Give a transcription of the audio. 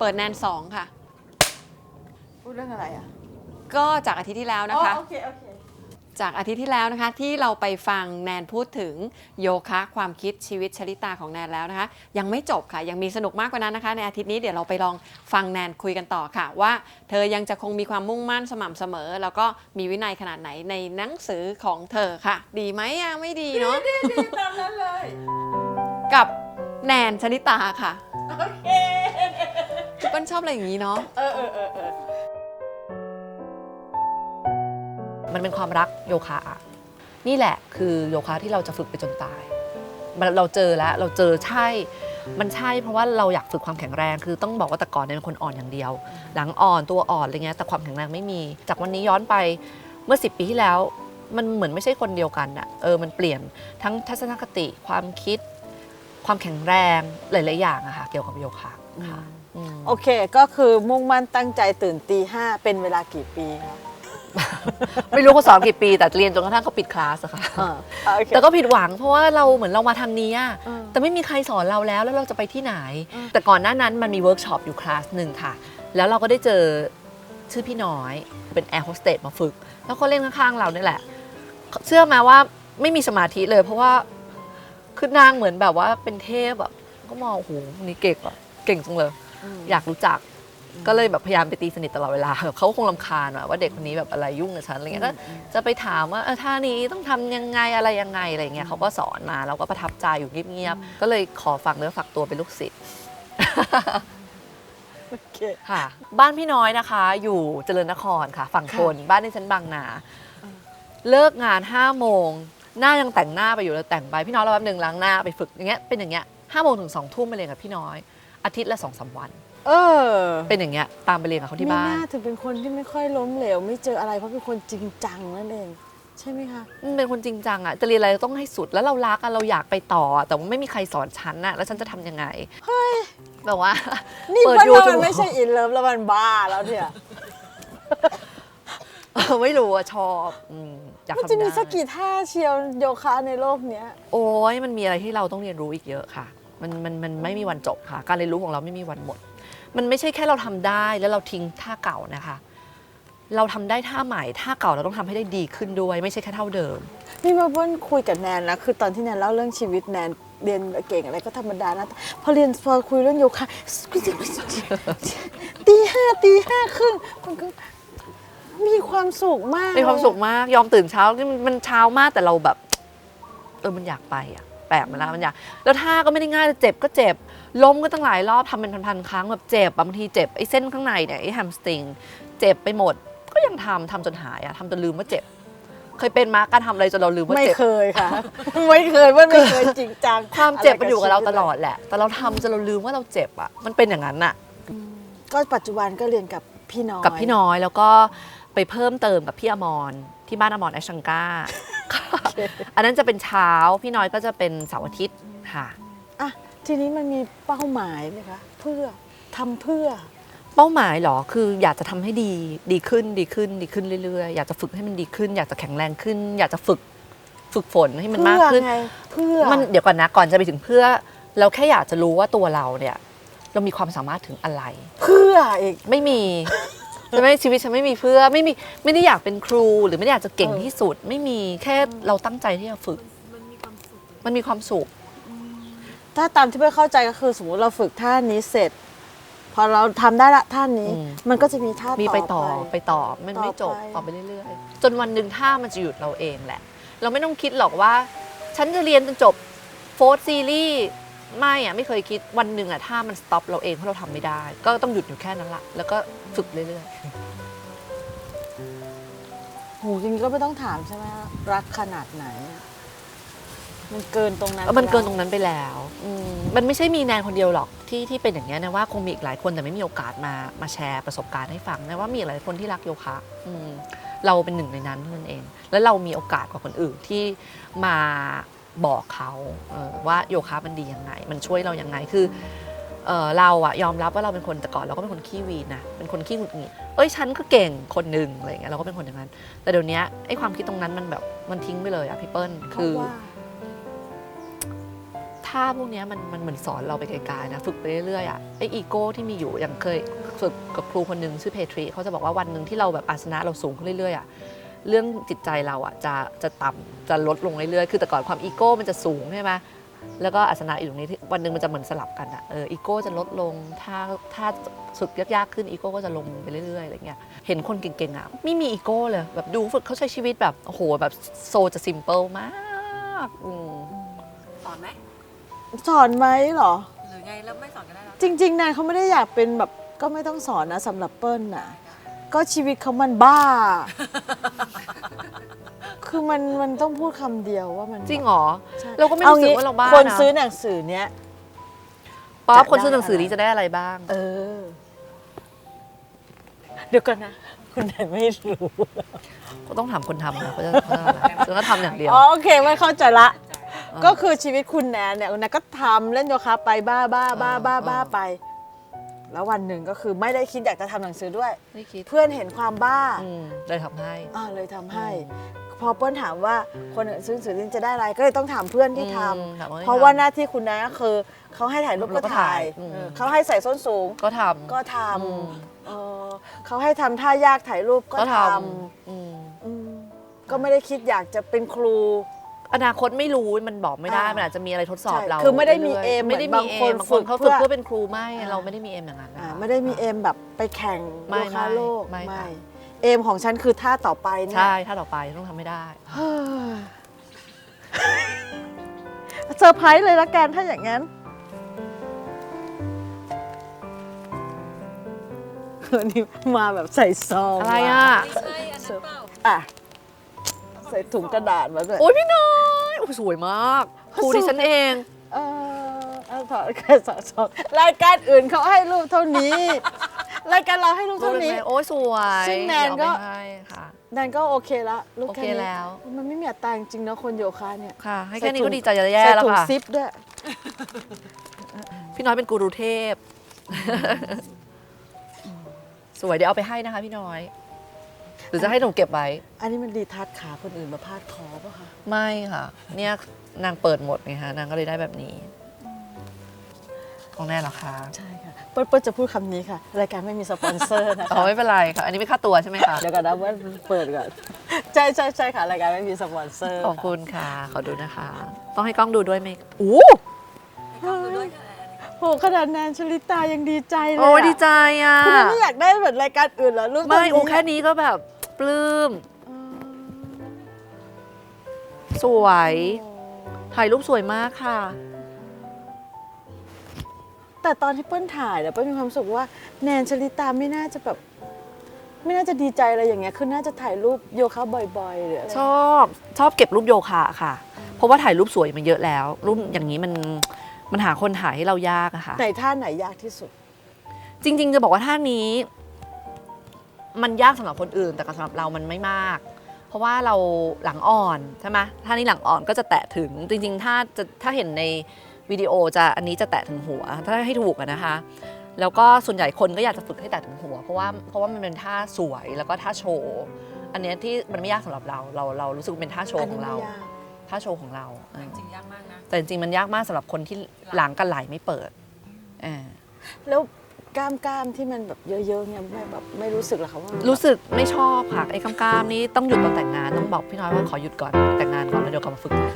เปิดแนนสองค่ะ พูดเรื่องอะไรอะก็จากอาทิตย์ที่แล้วนะคะ อ๋อโอเคโอเค จากอาทิตย์ที่แล้วนะคะ ที่เราไปฟังแนนพูดถึงโยคะความคิดชีวิตชลิตาของแนนแล้วนะคะ ยังไม่จบค่ะ ยังมีสนุกมากกว่านั้นนะคะ ในอาทิตย์นี้เดี๋ยวเราไปลองฟังแนนคุยกันต่อค่ะ ว่าเธอยังจะคงมีความมุ่งมั่นสม่ำเสมอ แล้วก็มีวินัยขนาดไหนในหนังสือของเธอค่ะ ดีไหมอะไม่ดีเนาะดีตามนั้นเลย กับแนนชลิตาค่ะ โอเคพี่ เปิ้ลชอบอะไรอย่างนี้เนาะเออเออเออเออมันเป็นความรักโยคะอะนี่แหละคือโยคะที่เราจะฝึกไปจนตายมันเราเจอแล้วเราเจอใช่ มันใช่เพราะว่าเราอยากฝึกความแข็งแรง คือต้องบอกว่าแต่ก่อนเนี่ยเป็นคนอ่อนอย่างเดียว หลังอ่อนตัวอ่อนอะไรเงี้ยแต่ความแข็งแรงไม่มี จากวันนี้ย้อนไปเมื่อ 10 ปีที่แล้ว มันเหมือนไม่ใช่คนเดียวกันอะเออมันเปลี่ยนทั้งทัศนคติความคิด ความแข็งแรงหลาย ๆ อย่างอะค่ะเกี่ยวกับโยคะค่ะ โอเค ก็คือมุ่งมั่นตั้งใจตื่นตีห้าเป็นเวลากี่ปีคะ ไม่รู้เขาสอนกี่ปี แต่เรียนจนกระทั่งเขาปิดคลาสอะค่ะอ่าโอเคแต่ก็ผิดหวังเพราะว่าเราเหมือนเรามาทางนี้อะอืมแต่ไม่มีใครสอนเราแล้วแล้วเราจะไปที่ไหนอืมแต่ก่อนหน้านั้นมันมีเวิร์กช็อปอยู่คลาสหนึ่งค่ะ แล้วเราก็ได้เจอชื่อพี่น้อยเป็นแอร์โฮสเตสมาฝึก แล้วก็เล่นข้างๆเราเนี่ยแหละ เชื่อไหมาว่าไม่มีสมาธิเลย เพราะว่าคือนางเหมือนแบบว่าเป็นเทพแบบก็มองโอ้โหคนนี้เก่งอะเก่งจังเลย อยากรู้จักก็เลยแบบพยายามไปตีสนิทตลอดเวลาแบบเขาคงลำคาญอะว่าเด็กคนนี้แบบอะไรยุ่งกับฉันอะไรเงี้ยก็จะไปถามว่าเออท่านี้ต้องทำยังไงอะไรยังไงอะไรเงี้ยเขาก็สอนมาเราก็ประทับใจอยู่เงียบๆก็เลยขอฝากเนื้อฝากตัวเป็นลูกศิษย์โอเคค่ะ บ้านพี่น้อยนะคะ อยู่เจริญนครค่ะ ฝั่งทนบ้านในชั้นบางนา เลิกงาน5้าโมงหน้ายังแต่งหน้าไปอยู่เลยแต่งไปพี่น้อยเราแป๊บหนึ่งล้างหน้าไปฝึกอย่างเงี้ยเป็นอย่างเงี้ยห้าโมงถึงสองทุ่มไปเรียนกับพี่น้อย อาทิตย์ละสองสามวัน เออเป็นอย่างเงี้ยตามไปเรียนกับเขาที่บ้าไม่น น่าถึงเป็นคนที่ไม่ค่อยล้มเหลว ไม่เจออะไรเพราะเป็นคนจริงจังนั่นเอง ใช่ไหมคะ มันเป็นคนจริงจังอะจะเรียนอะไรต้องให้สุดแล้วเรารักอะเราอยากไปต่ออะแต่ว่าไม่มีใครสอนฉันอะแล้วฉันจะทำยังไงเฮ้ยแบบว่า นี่เปิดมันยูว่าทูมับนไม่ใช่อินเลิฟแล้วมันบ้าแล้วเนี่ยไม่รู้อะชอบอืมอยากมันทำจะมีได้สักกี่ท่าเชียวโยคะในโลกเนี้ย โอ้ยมันมีอะไรที่เราต้องเรียนรู้อีกเยอะค่ะ มันมันมันไม่มีวันจบค่ะ การเรียนรู้ของเราไม่มีวันหมด มันไม่ใช่แค่เราทำได้แล้วเราทิ้งท่าเก่านะคะ เราทำได้ท่าใหม่ท่าเก่าเราต้องทำให้ได้ดีขึ้นด้วย ไม่ใช่แค่เท่าเดิม นี่มาเบิ้ลคุยกับแนนนะคือตอนที่แนนเล่าเรื่องชีวิตแนนเรียนเก่งอะไรก็ธรรมดานะพอเรียนพอคุยเรื่องโยคะตีห้าตีห้าครึ่งมันก็มีความสุขมากมีความสุขมากยอมตื่นเช้านี่มันมันเช้ามากแต่เราแบบ เออมันอยากไปอะแปลกไหมันละมันอยากแล้วท่าก็ไม่ได้ง่ายเจ็บก็เจ็บล้มก็ตั้งหลายรอบทำเป็นพันๆครั้งแบบเจ็บบางทีเจ็บไอ้เส้นข้างในเนี่ยไอ้แฮมสตริงเจ็บไปหมด ก็ยังทำทำจนหายอะทำจนลืมว่าเจ็บ เคยเป็นมาการทำอะไรจนเราลืมว่าไม่เจ็บเคยค่ะ ไม่เคยเบิ้ลไม่เคยจริงจังความเจ็บมันะไอยู่กับเราชีวิตลอดแหละ แต่เราทำจนเราลืมว่าเราเจ็บอะมันเป็นอย่างนั้นอะก็ปัจจุบันก็เรียนกับพี่น้อยกับพี่น้อยแล้วก็ไปเพิ่มเติมกับพี่อมร ที่บ้านอมรแอชชังกาอันนั้นจะเป็นเช้าพี่น้อยก็จะเป็นเสาร์อาทิตย์ค่ะอะทีนี้มันมีเป้าหมายไหมคะ เพื่อทำเพื่อ เป้าหมายเหรอคืออยากจะทำให้ดีดีขึ้นดีขึ้นดีขึ้นเรื่อยๆ อยากจะฝึกให้มันดีขึ้น อยากจะแข็งแรงขึ้น อยากจะฝึกฝึกฝนให้มันมากขึ้นเพื่อไงเพื่อมันเดี๋ยวก่อนนะก่อนจะไปถึงเพื่อ เราแค่อยากจะรู้ว่าตัวเราเนี่ย เรามีความสามารถถึงอะไร เพื่ออีกไม่มี ใช่ไหมชีวิตฉันไม่มีเพื่อไม่มีไม่ได้อยากเป็นครูหรือไม่ได้อยากจะเก่งเออที่สุด ไม่มีแค่เราตั้งใจที่จะฝึก มันมีความสุข ถ้าตามที่เพื่อเข้าใจก็คือสมมติเราฝึกท่านี้เสร็จ พอเราทำได้ละท่านี้ อืม มันก็จะมีท่ามีต่อไปต่อไปต่อมันต่อไม่จบไปต่อไปเรื่อยๆ จนวันหนึ่งถ้ามันจะหยุดเราเองแหละ เราไม่ต้องคิดหรอกว่า ฉันจะเรียนจนจบโฟร์ซีรีส์ ไม่อะไม่เคยคิดวันหนึ่งอะถ้ามันสต็อปเราเองเพราะเราทำไม่ได้ ก็ต้องหยุดอยู่แค่นั้นละแล้วก็ฝึกเรื่อยโหจริงๆก็ไม่ต้องถามใช่ไหมว่ารักขนาดไหน มันเกินตรงนั้นๆแล้วมันเกินไปตรงนั้นไปแล้ว อืมมันไม่ใช่มีแนนคนเดียวหรอกที่ที่เป็นอย่างนี้ยนะว่าคงมีอีกหลายคนแต่ไม่มีโอกาสมามาแชร์ประสบการณ์ให้ฟังนะว่ามีหลายคนที่รักโยคะอืมเราเป็นหนึ่งในนั้นเท่านั้นเอง แล้วเรามีโอกาสกว่าคนอื่นที่มา บอกเขาเออว่าโยคะมันดียังไง มันช่วยเรายังไงคือเออเราอะยอมรับว่าเราเป็นคนแต่ก่อนเราก็เป็นคนขี้วีนนะเป็นคนขี้หงุดหงิดเอ้ยฉันก็เก่งคนหนึ่งอะไรอย่างเงี้ยเราก็เป็นคนอย่างนั้น แต่เดี๋ยวนี้ไอ้ความคิดตรงนั้นมันแบบมันทิ้งไปเลยอะพี่เปิ้ลเพคืราะอว่าทท่าพวกเนี้ยมันมันเหมือนสอนเราไปไกลๆนะฝึกไปเรื่อยๆอะไออีโก้ที่มีอยู่อย่างเคยฝึกกับครูคนหนึ่งชื่อเพทรีเขาจะบอกว่าวันหนึ่งที่เราแบบอาสนะเราสูงขึ้นเรื่อยๆอะ เรื่องจิตใจเราอะจะจะต่ำจะลดลงเรื่อยๆ คือแต่ก่อนความอีโก้มันจะสูงใช่ไหมแล้วก็อาสนะอีกตรงนี้ที่วันหนึ่งมันจะเหมือนสลับกันอะเอออีโก้จะลดลง ถ้าถ้าฝึกยากๆขึ้นอีโก้ก็จะลงไปเรื่อยๆอะไรเงี้ยเห็นคนเก่งๆอะไม่มีอีโก้เลยแบบดูฝึกเขาใช้ชีวิตแบบโอ้โหแบบโซจะซิมเปิลมากอืมสอนไหมสอนไหมเหรอ หรือไงแล้วไม่สอนก็ได้แล้วจริงๆแนนเขาไม่ได้อยากเป็นแบบก็ไม่ต้องสอนนะสำหรับเปิ้ลน่ะ ก็ชีวิตเขามันบ้า คือมันมันต้องพูดคำเดียวว่ามันจริงเหรอ ใช่เราก็ไม่รู้สึกว่าเราบ้าคนนะซื้อหนังสือเนี้ย ป๊อปจะคนซื้อหได้นังสืออะไรนี้จะได้อะไรบ้าง เออ เดี๋ยวก่อนนะ คุณแนนไม่รู้ ก็ต้องถามคนทำนะเขาจะเขาจะอะไรฉันก็ทำอย่างเดียว อ๋อโอเคไม่เข้าใจละอ่าก็คือชีวิตคุณแนนเนี่ยคุณแนนก็ทำเล่นโยคะไปบ้าบ้าบ้าบ้าบ้าอ่า ไป แล้ววันหนึ่งก็คือไม่ได้คิดอยากจะทำหนังสือด้วย ไม่คิดเพื่อนเห็นความบ้า อืมเลยทำให้ อ่าเลยทำให้ พอเปิ้ลถามว่าคนอื่นซื้อหนังสือจะได้อะไรก็เลยต้องถามเพื่อนที่ทอืมถามว่าให้ำเพราะว่าทำหน้าที่คุณแนนก็คือเขาให้ถ่ายรูปเราก็ก็ถ่ายถ่ายอืมเออเขาให้ใส่ส้นสูงก็ทำ ก็ทอืมำเออเขาให้ทำท่ายากถ่ายรูปก็ก็ททำอืมำอืมก็ไม่ได้คิดอยากจะเป็นครู อนาคตไม่รู้มันบอกไม่ได้อ่ามัมันอาจจะมีอะไรทดสอบใช่เราคือไม่ได้มีรื่ยๆเอมไม่ได้เหมืมีอนเอบางคนมบางคนฝึกเขาเพื่ฝึกอเพื่อเป็นครูไม่อ่า เราไม่ได้มีเอมอย่างนั้นอ่านะคะ ไม่ได้มีเอมแบบไปแข่งไม่โยคะไม่โลกไม่ค่ะ เอมของฉันคือท่าต่อไปเนี่ย ใช่ ถ้าต่อไปต้องทำไม่ได้เฮ้ยเซอร์ไพรส์เลยละกันถ้าอย่างนั้นวันนี้มาแบบใส่ซองอะไรมาอะ ไม่ใช่อันนั้นเปล่าอะ ใส่ถุงกระดาษมาด้วยโอ้ยพี่น้อยโอ้ยสวยมากครูดิฉันเอง เออเอาถอดแค่สะสมรายการอื่นเขาให้รูปเท่านี้ รายการเราให้รูปรูปเท่านี้เล็กๆโอ้ยสวยซึ่งแนนก็ เดี๋ยวเอาไปให้ค่ะนั่นก็โอเคละรูปโอเคแค่นี้แล้ว มันไม่มีอัตราจริงๆนะคนโยคะเนี่ยค่ะ ให้ใส่แค่นี้ถุก็งดีใจจะแย่ใส่แล้วถุงค่ะ ซิปด้วย พี่น้อยเป็นกูรูเทพ สวยเดี๋ยวเอาไปให้นะคะ พี่น้อย หรือจะให้หนูเก็บไว้ อันนี้มันดีทัดขาคนอื่นมาพาดคอป่ะคะ ไม่ค่ะ เนี่ยนางเปิดหมดไงคะนางก็เลยได้แบบนี้ ของแน่เหรอคะใช่ค่ะเปิ้ลเปิ้ลจะพูดคำนี้ค่ะ รายการไม่มีสปอนเซอร์นะอ๋อคะไม่เป็นไรค่ะ อันนี้ไม่ค่าตัวใช่ไหมคะ เดี๋ยวก่อนนะเปิ้ลเปิดก่อนใช่ใช่ใช่ค่ะ รายการไม่มีสปอนเซอร์ขอบคุณค่ะ ขอดูนะคะ ต้องให้กล้องดูด้วยไหมโอ้โหขนาดแนนชลิตายังดีใจเลยโอ้อะดีใจอะ คุณแนนไม่อยากได้เหมือนรายการอื่นเหรอรูปไม่เท่าโอ้นี้แค่นี้ก็แบบปลื้ม สวย ถ่ายรูปสวยมากค่ะ แต่ตอนที่เปิ้ลถ่ายเนี่ยเปิ้ลมีความรู้สึกว่าแนนชลิตาไม่น่าจะแบบ ไม่น่าจะดีใจอะไรอย่างเงี้ยคือน่าจะถ่ายรูปโยคะบ่อยๆหรืออะไรชอบชอบเก็บรูปโยคะค่ะ เพราะว่าถ่ายรูปสวยมันเยอะแล้ว รูปอย่างนี้มันมันหาคนถ่ายให้เรายากอะค่ะ ไหนท่าไหนยากที่สุด จริง ๆ จะบอกว่าท่านี้ มันยากสำหรับคนอื่น แต่สำหรับเรามันไม่มาก เพราะว่าเราหลังอ่อนใช่ไหมท่านี้หลังอ่อนก็จะแตะถึงจริง ๆ ถ้าจะถ้าเห็นใน วิดีโอจะอันนี้จะแตะถึงหัว ถ้าให้ถูกอะนะคะ แล้วก็ส่วนใหญ่คนก็อยากจะฝึกให้แตะถึงหัว เพราะว่าเพราะว่ามันเป็นท่าสวยแล้วก็ท่าโชว์อันเนี้ยที่มันไม่ยากสำหรับเราเราเรารู้สึกว่าเป็นท่าโชว์ของเราอันนี้ไม่ยากท่าโชว์ของเราเออจริงยากมากนะแต่จริงๆมันยากมากสำหรับคนที่หลังกันไหลไม่เปิดเออแล้วกล้ามกล้ามๆที่มันแบบเยอะๆเนี่ยไม่แบบไม่รู้สึกเหรอคะว่ามันรู้สึกไม่ชอบค่ะไอ้กำกามนี้ต้องหยุดตอนแต่งงานต้องบอกพี่น้อยว่าขอหยุดก่อนแต่งงานก่อนแล้วเดี๋ยวกลับมาฝึกใหม่